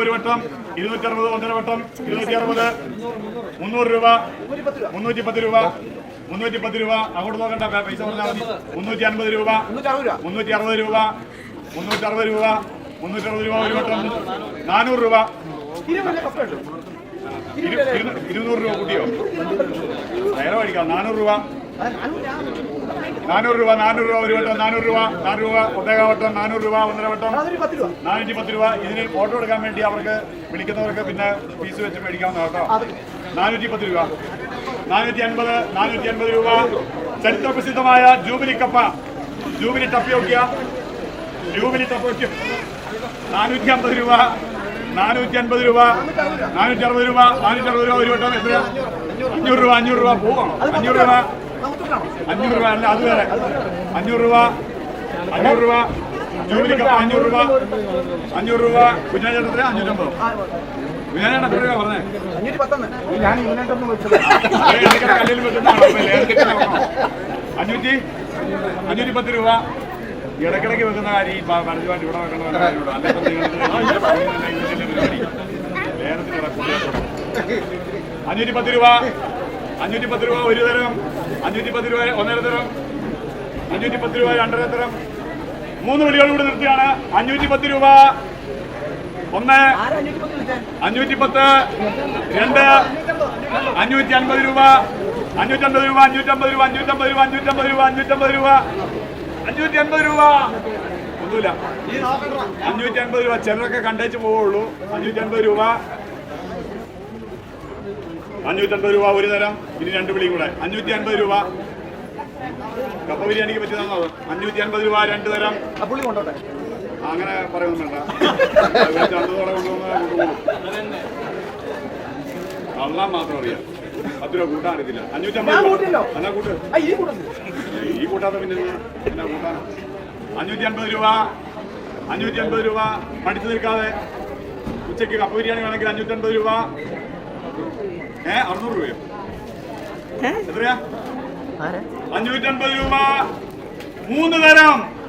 ഒരു വട്ടം ഇരുന്നൂറ്റി അറുപത് ഒന്നര വട്ടം ഇരുന്നൂറ്റി അറുപത് മുന്നൂറ് രൂപ മുന്നൂറ്റി പത്ത് രൂപ മുന്നൂറ്റി പത്ത് രൂപ. അങ്ങോട്ട് നോക്കണ്ട പൈസ പറഞ്ഞാൽ മതി. മുന്നൂറ്റി അൻപത് രൂപ മുന്നൂറ്റി അറുപത് രൂപ മുന്നൂറ്റി അറുപത് രൂപ മുന്നൂറ്റി അറുപത് രൂപ ഒരു വട്ടം. നാനൂറ് രൂപ. ഇരു- ഇരു- ഇരുന്നൂറ് രൂപ കൂട്ടിയോ? നേരെ മേടിക്കാം നാനൂറ് രൂപ. നാനൂറ് രൂപ നാനൂറ് രൂപ ഒരു വട്ടം നാനൂറ് രൂപ നാനൂറ് രൂപ ഒട്ടേക വട്ടം നാനൂറ് രൂപ ഒന്നര വട്ടം. നാനൂറ്റി പത്ത് രൂപ. ഇതിന് ഫോട്ടോ എടുക്കാൻ വേണ്ടി അവർക്ക് വിളിക്കുന്നവർക്ക് പിന്നെ ഫീസ് വെച്ച് മേടിക്കാവുന്ന കേട്ടോ. നാനൂറ്റി പത്ത് രൂപ. നാനൂറ്റി അൻപത് നാനൂറ്റി അൻപത് രൂപ. ചരിത്രപ്രസിദ്ധമായ ജൂബിലി കപ്പ. ജൂബിലി ടപ്പിയോക്കിയ ജൂബിലി ടപ്പിയോക്കിയ നാനൂറ്റി അമ്പത് രൂപ. നാനൂറ്റി അൻപത് രൂപ. നാനൂറ്റി അറുപത് രൂപ. നാനൂറ്റി അറുപത് രൂപ ഒരു വട്ടം. എത്ര അഞ്ഞൂറ് രൂപ അഞ്ഞൂറ് രൂപ. പോകണം അഞ്ഞൂറ് രൂപ. അഞ്ഞൂറ് രൂപ അല്ല അത് വേറെ. അഞ്ഞൂറ് രൂപ അഞ്ഞൂറ് രൂപ. ജൂബിലി അഞ്ഞൂറ് രൂപ. അഞ്ഞൂറ് രൂപ. കുഞ്ഞാചേട്ടത്തിന് അഞ്ഞൂറ്റമ്പത്. കുഞ്ഞാചേട്ടൻ പറഞ്ഞേ? അഞ്ഞൂറ്റി അഞ്ഞൂറ്റി പത്ത് രൂപ. ഇടക്കിടയ്ക്ക് വെക്കുന്ന കാര്യം ഈ പരസ്യമായിട്ട് ഇവിടെ വെക്കുന്ന കാര്യമുള്ളൂ. അഞ്ഞൂറ്റി പത്ത് രൂപ. അഞ്ഞൂറ്റി പത്ത് രൂപ ഒരു തരം അഞ്ഞൂറ്റി പത്ത് രൂപ ഒന്നര തരം അഞ്ഞൂറ്റി പത്ത് രൂപ രണ്ടര തരം. മൂന്ന് കൂടി നിർത്തിയാണ്. അഞ്ഞൂറ്റി പത്ത് രൂപ ഒന്ന് അഞ്ഞൂറ്റി പത്ത് രണ്ട് അഞ്ഞൂറ്റി അൻപത് രൂപ അഞ്ഞൂറ്റി അൻപത് രൂപ അഞ്ഞൂറ്റി അമ്പത് രൂപ അഞ്ഞൂറ്റമ്പത് രൂപ അഞ്ഞൂറ്റമ്പത് രൂപ അഞ്ഞൂറ്റമ്പത് രൂപ അഞ്ഞൂറ്റി അൻപത് രൂപ. ഒന്നുമില്ല. അഞ്ഞൂറ്റി അൻപത് രൂപ ചിലരൊക്കെ കണ്ടേച്ച് പോവുള്ളൂ. അഞ്ഞൂറ്റി അൻപത് രൂപ. അഞ്ഞൂറ്റി അൻപത് രൂപ ഒരു തരം ഇനി രണ്ട് പിടിയും കൂടെ. അഞ്ഞൂറ്റി അൻപത് രൂപ. കപ്പ ബിരിയാണിക്ക് പറ്റിയതാണോ? അഞ്ഞൂറ്റി അൻപത് രൂപ രണ്ട് തരം. പുള്ളി കൊണ്ടോട്ടെ. അങ്ങനെ പറയൊന്നും വേണ്ട. ചന്തതോടെ കൊണ്ടുവന്ന് കൊണ്ടുപോകും അള്ളാൻ മാത്രം അറിയാം. പത്ത് രൂപ കൂട്ടാൻ അറിയത്തില്ല. അഞ്ഞൂറ്റമ്പത് രൂപ. എന്നാ കൂട്ട്? ഈ കൂട്ടാത്ത പിന്നെ എന്നാ? എന്നാ കൂട്ടാൻ അഞ്ഞൂറ്റി അൻപത് രൂപ. അഞ്ഞൂറ്റി അൻപത് രൂപ. പഠിച്ചു നിൽക്കാതെ ഉച്ചയ്ക്ക് കപ്പ ബിരിയാണി വേണമെങ്കിൽ അഞ്ഞൂറ്റൻപത് രൂപ. ഏ അറുന്നൂറ് രൂപയോ? എത്രയാ? അഞ്ഞൂറ്റൻപത് രൂപ. മൂന്ന് തരം.